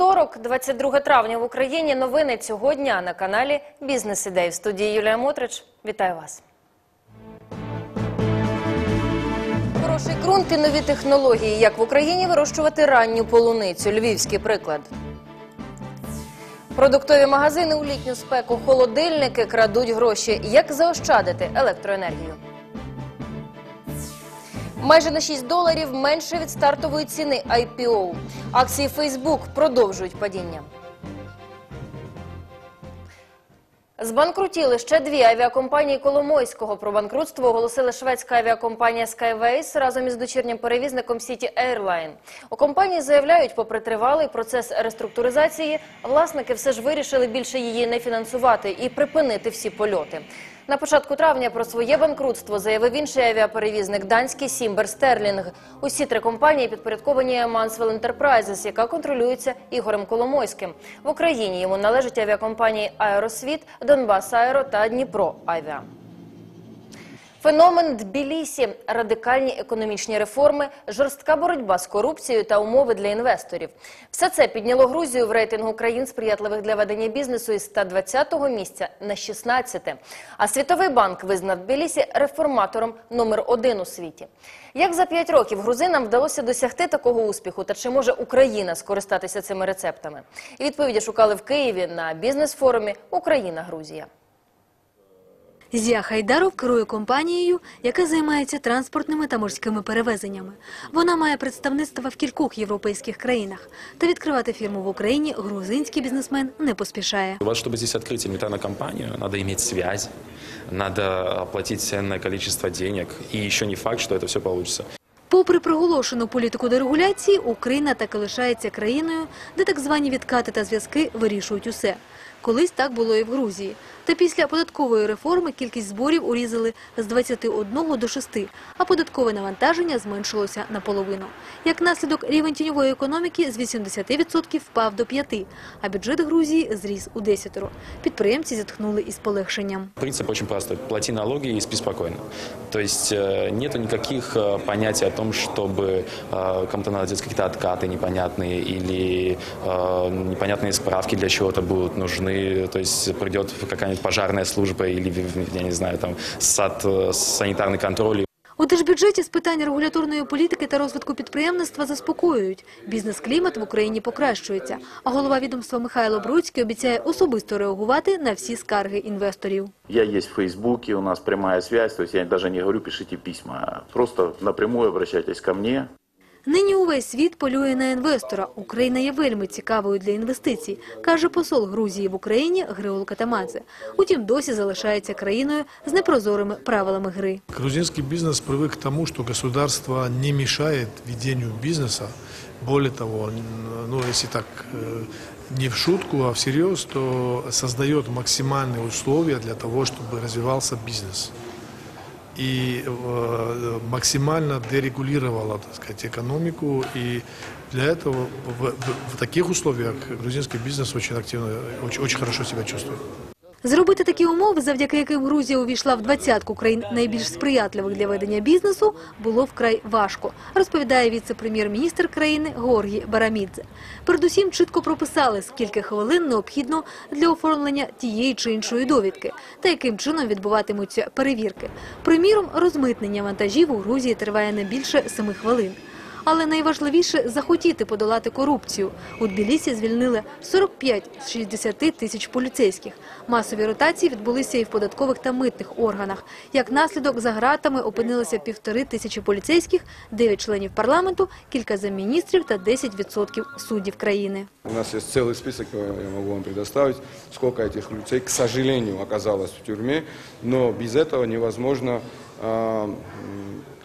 Вівторок, 22 травня в Україні. Новини цього дня на каналі Бізнес Ідей. В студії Юлія Мотрич. Вітаю вас. Хороший ґрунт і нові технології. Як в Україні вирощувати ранню полуницю? Львівський приклад. Продуктові магазини у літню спеку, холодильники крадуть гроші. Як заощадити електроенергію? Майже на 6 доларів менше від стартової ціни IPO. Акції Facebook продовжують падіння. Збанкрутіли ще дві авіакомпанії Коломойського. Про банкрутство оголосила шведська авіакомпанія Skyways разом із дочірнім перевізником City Airline. У компанії заявляють, попри тривалий процес реструктуризації, власники все ж вирішили більше її не фінансувати і припинити всі польоти. На початку травня про своє банкрутство заявив інший авіаперевізник данський Сімбер Стерлінг. Усі три компанії підпорядковані Manswell Enterprises, яка контролюється Ігорем Коломойським. В Україні йому належать авіакомпанії Аеросвіт, Донбас Аеро та Дніпро Авіа. Феномен Тбілісі, радикальні економічні реформи, жорстка боротьба з корупцією та умови для інвесторів. Все це підняло Грузію в рейтингу країн, сприятливих для ведення бізнесу із 120-го місця на 16-те. А Світовий банк визнав Тбілісі реформатором номер один у світі. Як за п'ять років грузинам вдалося досягти такого успіху, та чи може Україна скористатися цими рецептами? І відповіді шукали в Києві на бізнес-форумі Україна-Грузія. Зія Хайдаров керує компанією, яка займається транспортними та морськими перевезеннями. Вона має представництва в кількох європейських країнах. Та відкривати фірму в Україні грузинський бізнесмен не поспішає. У вас, чтобы здесь открыть элементарную компанию, надо иметь связи, надо оплатить ценное количество денег, и еще не факт, что это все получится. Попри приголошену політику дерегуляції, Україна таки лишається країною, де так звані відкати та зв'язки вирішують усе. Колись так було і в Грузії. Та після податкової реформи кількість зборів урізали з 21 до 6, а податкове навантаження зменшилося наполовину. Як наслідок, рівень тіньової економіки з 80% впав до 5%, а бюджет Грузії зріс у 10. Підприємці зітхнули із полегшенням. Принцип очень простой. Плати налоги и спи спокойно. То есть э, нету никаких э, понятий о том, чтобы э, кому-то надо делать какие-то откаты непонятные или э, непонятные справки для чего-то будут нужны. То есть придет какая-нибудь пожарная служба или, я не знаю, там сад, э, санитарный контроль У держбюджеті з питань регуляторної політики та розвитку підприємництва заспокоюють. Бізнес-клімат в Україні покращується, а голова відомства Михайло Бруцький обіцяє особисто реагувати на всі скарги інвесторів. Я есть в Фейсбуке, у нас прямая связь, то я даже не говорю, пишите письма, просто напрямую обращайтесь ко мне. Нині увесь світ полює на інвестора. Україна є вельми цікавою для інвестицій, каже посол Грузії в Україні Греол Катамадзе. Утім, досі залишається країною з непрозорими правилами гри. Грузинский бизнес привык к тому, что государство не мешает ведению бизнеса. Более того, н- ну, если так э, не в шутку, а всерьез, то создает максимальные условия для того, чтобы развивался бизнес. И э, максимально дерегулировала, так сказать, экономику. И для этого в, в- в таких условиях грузинский бизнес очень активно, очень, очень хорошо себя чувствует. Зробити такі умови, завдяки яким Грузія увійшла в двадцятку країн найбільш сприятливих для ведення бізнесу, було вкрай важко, розповідає віце-прем'єр-міністр країни Георгій Барамідзе. Передусім чітко прописали, скільки хвилин необхідно для оформлення тієї чи іншої довідки та яким чином відбуватимуться перевірки. Приміром, розмитнення вантажів у Грузії триває не більше семи хвилин Але найважливіше – захотіти подолати корупцію. У Тбілісі звільнили 45 з 60 тисяч поліцейських. Масові ротації відбулися і в податкових та митних органах. Як наслідок, за ґратами опинилися півтори тисячі поліцейських, 9 членів парламенту, кілька замміністрів та 10% суддів країни. У нас есть целый список, э, я могу вам предоставить, сколько этих людей, к сожалению, оказалось в тюрьме, но без этого невозможно, а, м,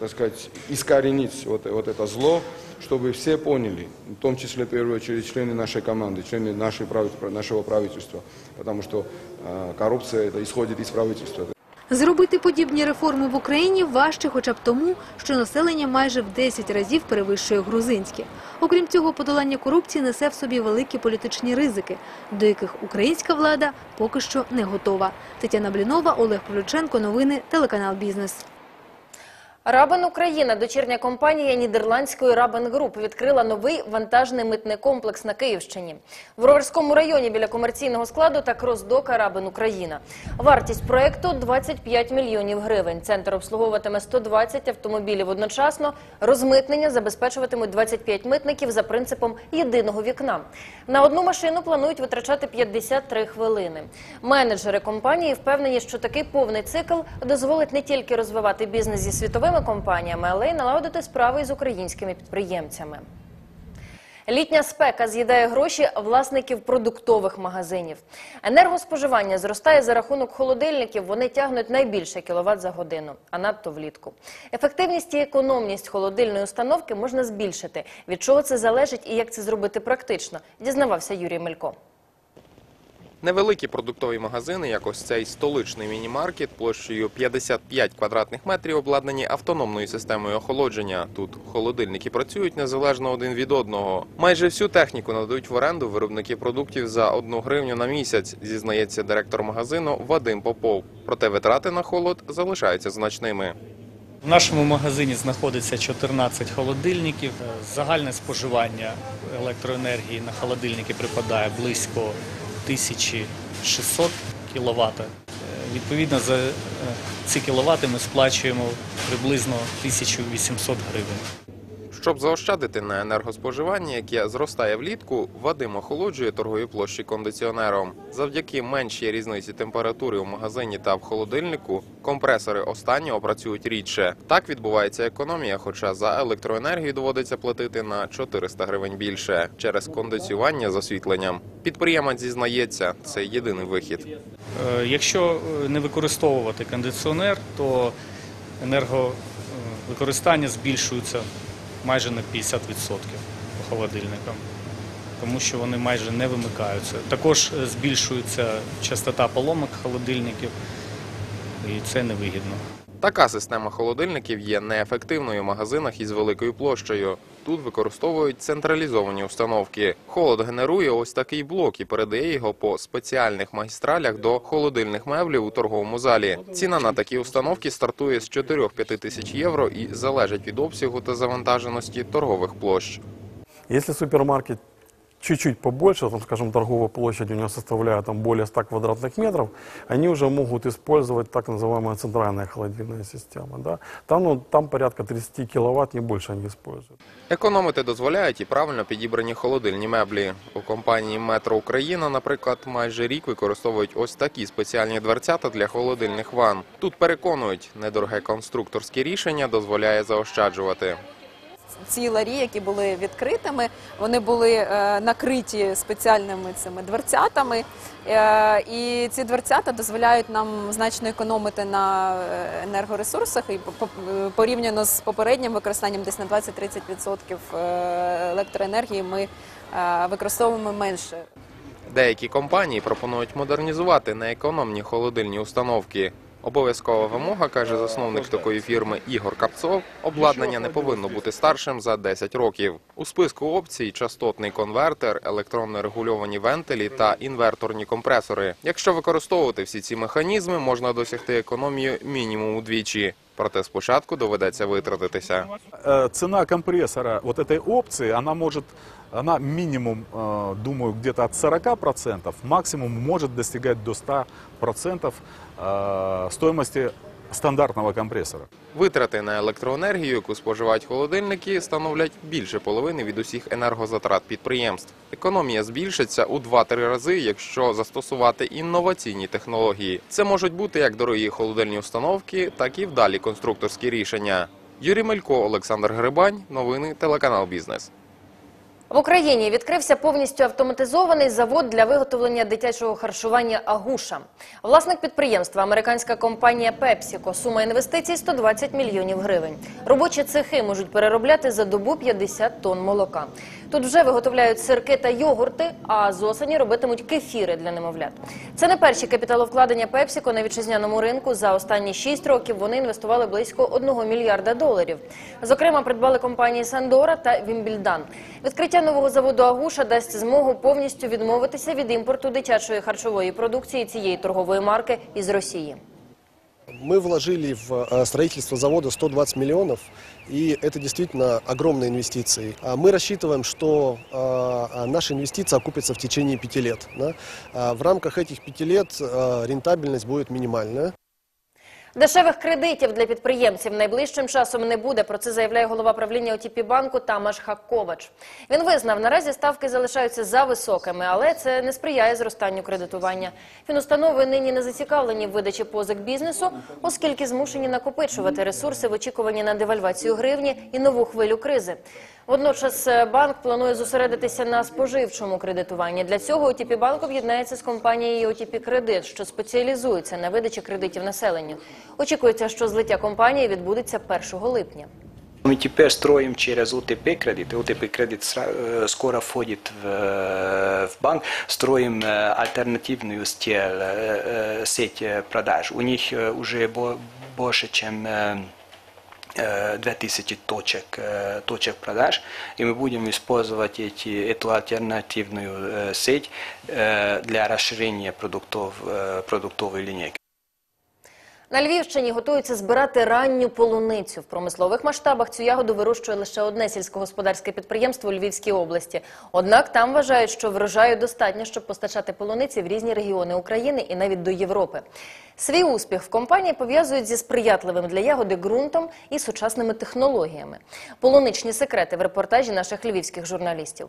так сказать, искоренить вот, вот это зло, чтобы все поняли, в том числе, в первую очередь, члены нашей команды, члены нашей, прави- нашего правительства, потому что а, коррупция это исходит из правительства. Зробити подібні реформи в Україні важче хоча б тому, що населення майже в 10 разів перевищує грузинське. Окрім цього, подолання корупції несе в собі великі політичні ризики, до яких українська влада поки що не готова. Тетяна Блінова, Олег Павлюченко, новини, телеканал «Бізнес». Рабен Україна, дочірня компанія нідерландської Рабен Груп, відкрила новий вантажний митний комплекс на Київщині. В Броварському районі біля комерційного складу та кросдока Рабен Україна. Вартість проекту 25 мільйонів гривень. Центр обслуговуватиме 120 автомобілів одночасно. Розмитнення забезпечуватимуть 25 митників за принципом єдиного вікна. На одну машину планують витрачати 53 хвилини. Менеджери компанії впевнені, що такий повний цикл дозволить не тільки розвивати бізнес зі світовими компаніями, але й налагодити справи з українськими підприємцями. Літня спека з'їдає гроші власників продуктових магазинів. Енергоспоживання зростає за рахунок холодильників. Вони тягнуть найбільше кіловат за годину, а надто влітку. Ефективність і економність холодильної установки можна збільшити. Від чого це залежить і як це зробити практично, дізнавався Юрій Мелько. Невеликі продуктові магазини, як ось цей столичний міні-маркет площею 55 квадратних метрів, обладнані автономною системою охолодження. Тут холодильники працюють незалежно один від одного. Майже всю техніку надають в оренду виробники продуктів за одну гривню на місяць, зізнається директор магазину Вадим Попов. Проте витрати на холод залишаються значними. В нашому магазині знаходиться 14 холодильників. Загальне споживання електроенергії на холодильники припадає близько 1600 кВт. Відповідно, за е, ці кіловати ми сплачуємо приблизно 1800 гривень. Щоб заощадити на енергоспоживанні, яке зростає влітку, Вадим охолоджує торгові площі кондиціонером. Завдяки меншій різниці температури у магазині та в холодильнику компресори останнього працюють рідше. Так відбувається економія, хоча за електроенергію доводиться платити на 400 гривень більше через кондиціювання з освітленням. Підприємець зізнається, це єдиний вихід. Е, Якщо е, не використовувати кондиціонер, то енерговикористання збільшується майже на 50% по холодильникам, тому що вони майже не вимикаються. Також е, збільшується частота поломок холодильників, і це невигідно. Така система холодильників є неефективною в магазинах із великою площею. Тут використовують централізовані установки. Холод генерує ось такий блок і передає його по спеціальних магістралях до холодильних меблів у торговому залі. Ціна на такі установки стартує з 4-5 тисяч євро і залежить від обсягу та завантаженості торгових площ. Якщо супермаркет чуть-чуть побольше, там, скажем, торговая площадь у него составляет там, более 100 квадратных метров, они уже могут использовать так называемая центральная холодильная система. Да? Там, ну, там порядка 30 киловатт, не больше они используют. Економити дозволяють і правильно підібрані холодильні меблі. У компанії Метро Україна, наприклад, майже рік використовують ось такі спеціальні дверцята для холодильних ван. Тут переконують, недороге конструкторське рішення дозволяє заощаджувати. Ці ларі, які були відкритими, вони були е, накриті спеціальними цими дверцятами. Е, і ці дверцята дозволяють нам значно економити на е, енергоресурсах і по- по- порівняно з попереднім використанням десь на 20-30% е, електроенергії ми використовуємо менше. Деякі компанії пропонують модернізувати неекономні холодильні установки. Обов'язкова вимога, каже засновник такої фірми Ігор Капцов, обладнання не повинно бути старшим за 10 років. У списку опцій частотний конвертер, електронно регульовані вентилі та інверторні компресори. Якщо використовувати всі ці механізми, можна досягти економію мінімум удвічі. Проте спочатку доведеться витратитися. Цена компрессора вот этой опции, она может, она минимум, думаю, где-то от 40%, максимум может достигать до 100% э, стоимости стандартного компрессора. Витрати на електроенергію, яку споживають холодильники, становлять більше половини від усіх енергозатрат підприємств. Економія збільшиться у 2-3 рази, якщо застосувати інноваційні технології. Це можуть бути як дорогі холодильні установки, так і вдалі конструкторські рішення. Юрій Мелько, Олександр Грибань. Новини телеканал Бізнес. В Україні відкрився повністю автоматизований завод для виготовлення дитячого харчування Агуша. Власник підприємства американська компанія PepsiCo. Сума інвестицій 120 мільйонів гривень. Робочі цехи можуть переробляти за добу 50 тонн молока. Тут вже виготовляють сирки та йогурти, а з осені робитимуть кефіри для немовлят. Це не перші капіталовкладення PepsiCo на вітчизняному ринку. За останні 6 років вони інвестували близько 1 мільярда доларів. Зокрема, придбали компанії Сандора та Вімбільдан. Відкриття нового заводу Агуша дасть змогу повністю відмовитися від імпорту дитячої харчової продукції цієї торгової марки із Росії. Мы вложили в э, строительство завода 120 миллионов, и это действительно огромные инвестиции. А Мы рассчитываем, что э, наша инвестиция окупится в течение пяти лет. да. А В рамках этих пяти лет э, рентабельность будет минимальная. Дешевих кредитів для підприємців найближчим часом не буде. Про це заявляє голова правління ОТП банку Тамаш Хаковач. Він визнав, наразі ставки залишаються за високими, але це не сприяє зростанню кредитування. Фінустанови нині не зацікавлені в видачі позик бізнесу, оскільки змушені накопичувати ресурси в очікуванні на девальвацію гривні і нову хвилю кризи. Водночас е, банк планує зосередитися на споживчому кредитуванні. Для цього ОТП банк об'єднається з компанією ОТП Кредит, що спеціалізується на видачі кредитів населенню. Очікується, що злиття компанії відбудеться 1 липня. Мы теперь строим через ОТП кредит. ОТП кредит сра- э, скоро входит в, э, в банк. Строим э, альтернативную стель, э, э, сеть э, продаж. У них э, уже бо- больше, чем э, э, 2000 точек, э, точек продаж, и мы будем использовать эти, эту альтернативную э, сеть э, для расширения продуктов, э, продуктовой линейки. На Львівщині готуються збирати ранню полуницю. В промислових масштабах цю ягоду вирощує лише одне сільськогосподарське підприємство у Львівській області. Однак там вважають, що врожаю достатньо, щоб постачати полуниці в різні регіони України і навіть до Європи. Свій успіх в компанії пов'язують зі сприятливим для ягоди ґрунтом і сучасними технологіями. Полуничні секрети в репортажі наших львівських журналістів.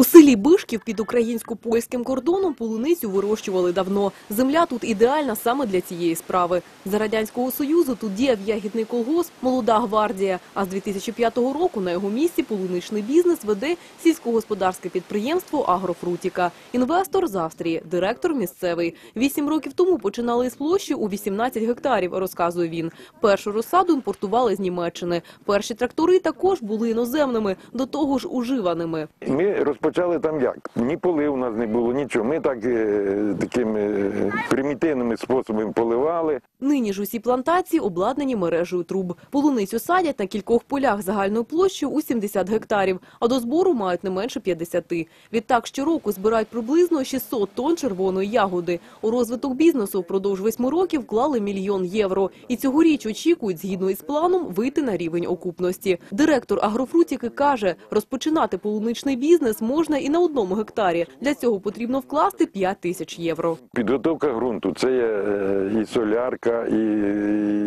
У селі Бишків під українсько-польським кордоном полуницю вирощували давно. Земля тут ідеальна саме для цієї справи. За Радянського Союзу тут діяв ягідний колгосп «Молода гвардія», а з 2005 року на його місці полуничний бізнес веде сільськогосподарське підприємство «Агрофрутіка». Інвестор з Австрії, директор місцевий. Вісім років тому починали із площі у 18 гектарів, розказує він. Першу розсаду імпортували з Німеччини. Перші трактори також були іноземними, до того ж уживаними. Ми розпочали там як? Ні поли у нас не було, нічого. Ми так е, такими е, примітивними способами поливали. Нині ж усі плантації обладнані мережею труб. Полуницю садять на кількох полях загальною площею у 70 гектарів, а до збору мають не менше 50. Відтак щороку збирають приблизно 600 тонн червоної ягоди. У розвиток бізнесу впродовж восьми років вклали мільйон євро. І цьогоріч очікують, згідно із планом, вийти на рівень окупності. Директор агрофрутіки каже, розпочинати полуничний бізнес можна і на одному гектарі. Для цього потрібно вкласти 5 тисяч євро. Підготовка ґрунту це є е, і солярка, і,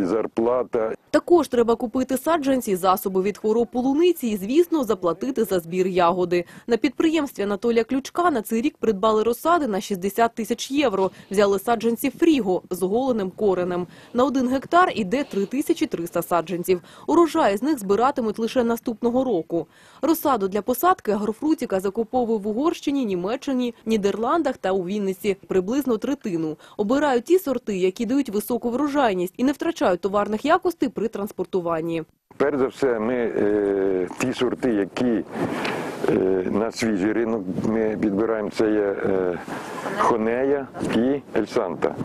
зарплата. Також треба купити саджанці, засоби від хвороб полуниці і, звісно, заплатити за збір ягоди. На підприємстві Анатолія Ключка на цей рік придбали розсади на 60 тисяч євро. Взяли саджанці фріго з оголеним коренем. На один гектар іде 3300 саджанців. Урожай з них збиратимуть лише наступного року. Розсаду для посадки агрофрутіка закуповує в Угорщині, Німеччині, Нідерландах та у Вінниці приблизно третину. Обирають ті сорти, які дають високу врожайність і не втрачають товарних якостей при транспортуванні. Перш за все, ми е, ті сорти, які е, на свіжий ринок ми підбираємо, це є е, Хонея і Ельсанта.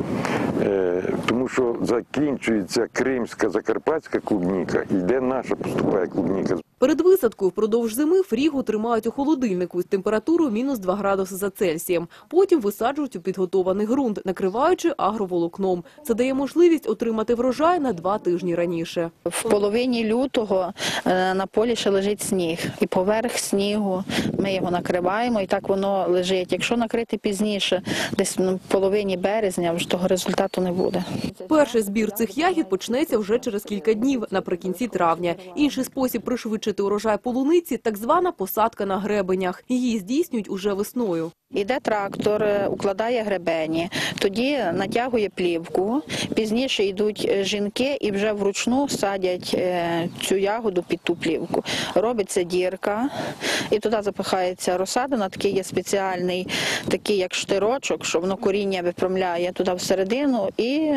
Е, тому що закінчується кримська закарпатська клубніка, йде наша поступає клубніка. Перед висадкою впродовж зими фрігу тримають у холодильнику з температурою мінус 2 градуси за Цельсієм. Потім висаджують у підготований ґрунт, накриваючи агроволокном. Це дає можливість отримати врожай на два тижні раніше. В половині лютого е, на полі ще лежить сніг, і поверх снігу ми його накриваємо, і так воно лежить. Якщо накрити пізніше, десь в половині березня, вже того результату не буде. Перший збір цих ягід почнеться вже через кілька днів, наприкінці травня. Інший спосіб пришвидшити урожай полуниці – так звана посадка на гребенях. Її здійснюють уже весною. Іде трактор, е, укладає гребені, тоді натягує плівку. Пізніше йдуть е, жінки і вже вручну садять е, цю ягоду під ту плівку. Робиться дірка, і туди запихається розсада. На такий є спеціальний, такий як штирочок, що воно коріння випрямляє туди всередину, і,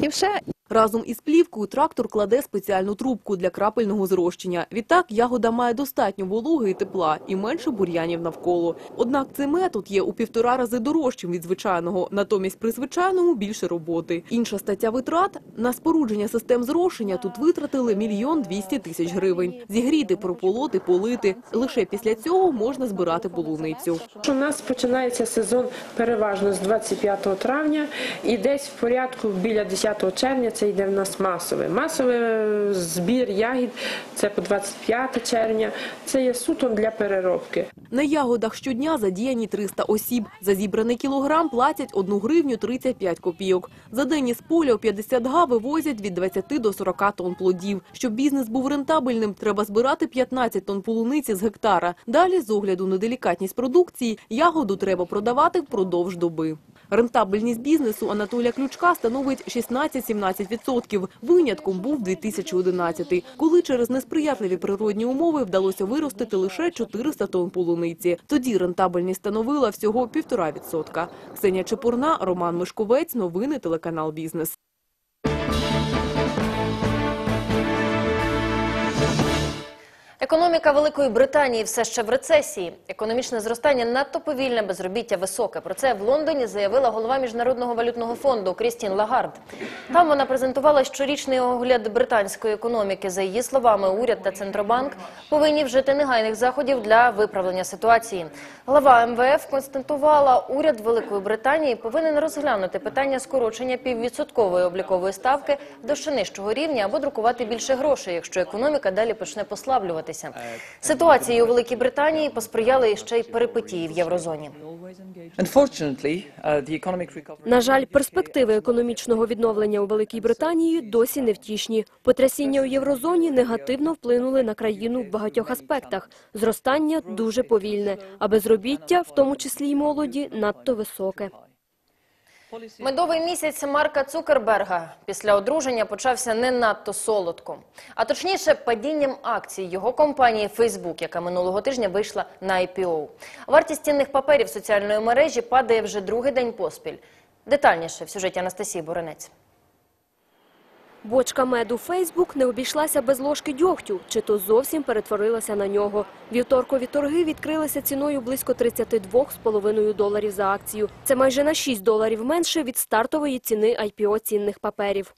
і все. Разом із плівкою трактор кладе спеціальну трубку для крапельного зрощення. Відтак ягода має достатньо вологи і тепла і менше бур'янів навколо. Однак цей метод є у півтора рази дорожчим від звичайного, натомість при звичайному більше роботи. Інша стаття витрат – на спорудження систем зрошення тут витратили мільйон двісті тисяч гривень. Зігріти, прополоти, полити. Лише після цього можна збирати полуницю. У нас починається сезон переважно з 25 травня і десь в порядку біля 10 червня це йде в нас масове. Масовий е, збір ягід це по 25 червня. Це є суто для переробки. На ягодах щодня задіяні 300 осіб. За зібраний кілограм платять 1 гривню 35 копійок. За день із поля у 50 га вивозять від 20 до 40 тонн плодів. Щоб бізнес був рентабельним, треба збирати 15 тонн полуниці з гектара. Далі, з огляду на делікатність продукції, ягоду треба продавати впродовж доби. Рентабельність бізнесу Анатолія Ключка становить 16-17%. Винятком був 2011 коли через несприятливі природні умови вдалося виростити лише 400 тонн полуниці. Тоді рентабельність становила всього 1,5%. Ксенія Чепурна, Роман Мишковець, новини телеканал «Бізнес». Економіка Великої Британії все ще в рецесії. Економічне зростання надто повільне, безробіття високе. Про це в Лондоні заявила голова Міжнародного валютного фонду Крістін Лагард. Там вона презентувала щорічний огляд британської економіки. За її словами, уряд та Центробанк повинні вжити негайних заходів для виправлення ситуації. Глава МВФ констатувала, уряд Великої Британії повинен розглянути питання скорочення піввідсоткової облікової ставки до ще нижчого рівня або друкувати більше грошей, якщо економіка далі почне послаблюватися. Ситуації у Великій Британії посприяли ще й перипетії в єврозоні. На жаль, перспективи економічного відновлення у Великій Британії досі невтішні. Потрясіння у єврозоні негативно вплинули на країну в багатьох аспектах. Зростання дуже повільне, а безробіття, в тому числі й молоді, надто високе. Медовий місяць Марка Цукерберга після одруження почався не надто солодко. А точніше, падінням акцій його компанії Facebook, яка минулого тижня вийшла на IPO. Вартість цінних паперів соціальної мережі падає вже другий день поспіль. Детальніше в сюжеті Анастасії Боренець. Бочка меду Фейсбук не обійшлася без ложки дьогтю, чи то зовсім перетворилася на нього. Вівторкові торги відкрилися ціною близько 32,5 доларів за акцію. Це майже на 6 доларів менше від стартової ціни IPO цінних паперів.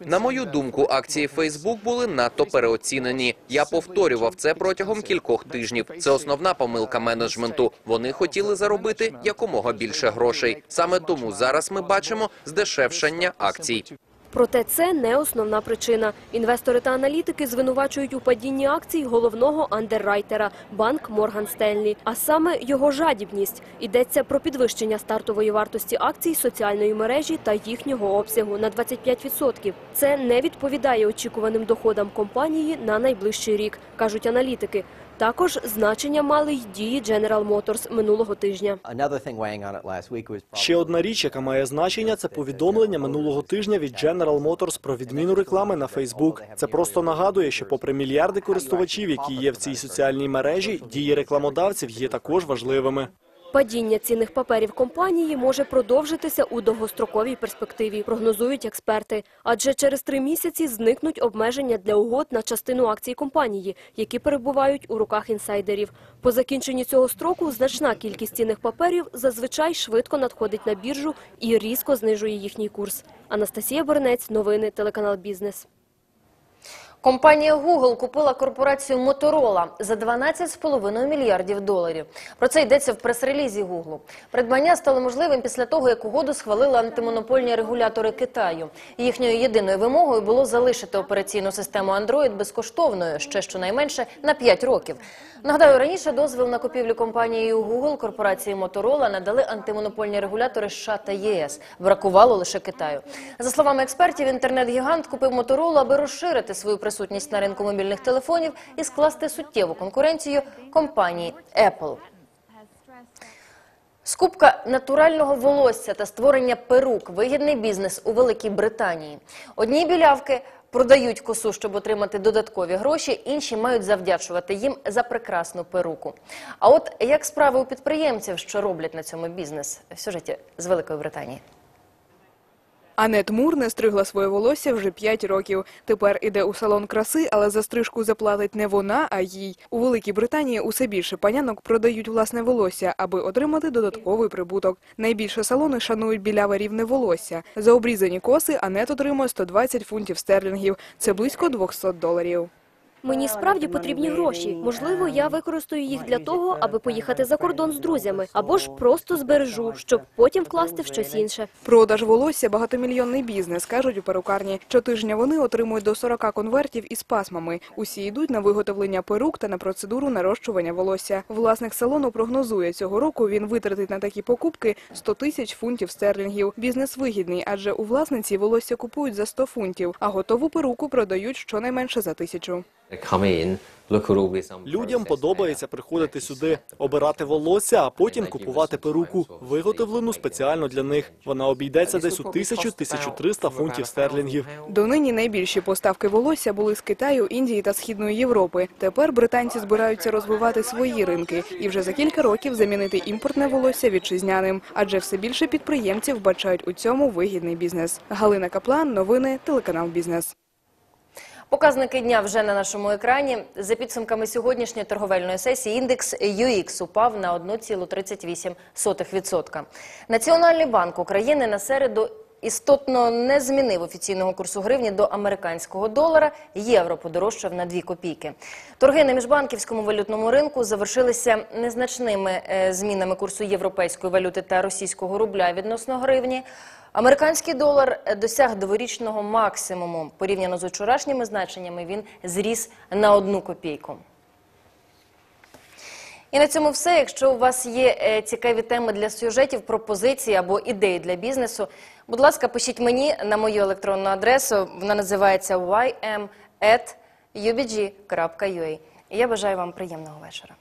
На мою думку, акції Facebook були надто переоцінені. Я повторював це протягом кількох тижнів. Це основна помилка менеджменту. Вони хотіли заробити якомога більше грошей. Саме тому зараз ми бачимо здешевшання акцій. Проте це не основна причина. Інвестори та аналітики звинувачують у падінні акцій головного андеррайтера – банк Морган Стенлі. А саме його жадібність. Йдеться про підвищення стартової вартості акцій соціальної мережі та їхнього обсягу на 25%. Це не відповідає очікуваним доходам компанії на найближчий рік, кажуть аналітики. Також значення мали й дії General Motors минулого тижня. Ще одна річ, яка має значення, це повідомлення минулого тижня від General Motors про відміну реклами на Facebook. Це просто нагадує, що попри мільярди користувачів, які є в цій соціальній мережі, дії рекламодавців є також важливими. Падіння цінних паперів компанії може продовжитися у довгостроковій перспективі, прогнозують експерти. Адже через три місяці зникнуть обмеження для угод на частину акцій компанії, які перебувають у руках інсайдерів. По закінченні цього строку значна кількість цінних паперів зазвичай швидко надходить на біржу і різко знижує їхній курс. Анастасія Борнець, новини, телеканал Бізнес. Компанія Google купила корпорацію Motorola за 12,5 мільярдів доларів. Про це йдеться в прес-релізі Google. Придбання стало можливим після того, як угоду схвалили антимонопольні регулятори Китаю. Їхньою єдиною вимогою було залишити операційну систему Android безкоштовною ще щонайменше на 5 років. Нагадаю, раніше дозвіл на купівлю компанією Google корпорації Motorola надали антимонопольні регулятори США та ЄС. Бракувало лише Китаю. За словами експертів, інтернет-гігант купив Motorola, аби розширити свою присутність на ринку мобільних телефонів і скласти суттєву конкуренцію компанії Apple. Скупка натурального волосся та створення перук – вигідний бізнес у Великій Британії. Одні білявки продають косу, щоб отримати додаткові гроші, інші мають завдячувати їм за прекрасну перуку. А от як справи у підприємців, що роблять на цьому бізнес? В сюжеті з Великої Британії. Анет Мур не стригла своє волосся вже 5 років. Тепер іде у салон краси, але за стрижку заплатить не вона, а їй. У Великій Британії усе більше панянок продають власне волосся, аби отримати додатковий прибуток. Найбільше салони шанують біляве рівне волосся. За обрізані коси Анет отримує 120 фунтів стерлінгів. Це близько 200 доларів. Мені справді потрібні гроші. Можливо, я використаю їх для того, аби поїхати за кордон з друзями, або ж просто збережу, щоб потім вкласти в щось інше. Продаж волосся – багатомільйонний бізнес, кажуть у перукарні. Щотижня вони отримують до 40 конвертів із пасмами. Усі йдуть на виготовлення перук та на процедуру нарощування волосся. Власник салону прогнозує, цього року він витратить на такі покупки 100 тисяч фунтів стерлінгів. Бізнес вигідний, адже у власниці волосся купують за 100 фунтів, а готову перуку продають щонайменше за тисячу. Людям подобається приходити сюди, обирати волосся, а потім купувати перуку, виготовлену спеціально для них. Вона обійдеться десь у 1000-1300 фунтів стерлінгів. Донині найбільші поставки волосся були з Китаю, Індії та Східної Європи. Тепер британці збираються розвивати свої ринки і вже за кілька років замінити імпортне волосся вітчизняним, адже все більше підприємців бачають у цьому вигідний бізнес. Галина Каплан, новини, телеканал Бізнес. Показники дня вже на нашому екрані. За підсумками сьогоднішньої торговельної сесії індекс UX упав на 1,38%. Національний банк України на середу істотно не змінив офіційного курсу гривні до американського долара. Євро подорожчав на 2 копійки. Торги на міжбанківському валютному ринку завершилися незначними е, змінами курсу європейської валюти та російського рубля відносно гривні. Американський долар е, досяг дворічного максимуму. Порівняно з вчорашніми значеннями він зріс на одну копійку. І на цьому все. Якщо у вас є е, цікаві теми для сюжетів, пропозиції або ідеї для бізнесу, будь ласка, пишіть мені на мою електронну адресу. Вона називається ym.ubg.ua. І я бажаю вам приємного вечора.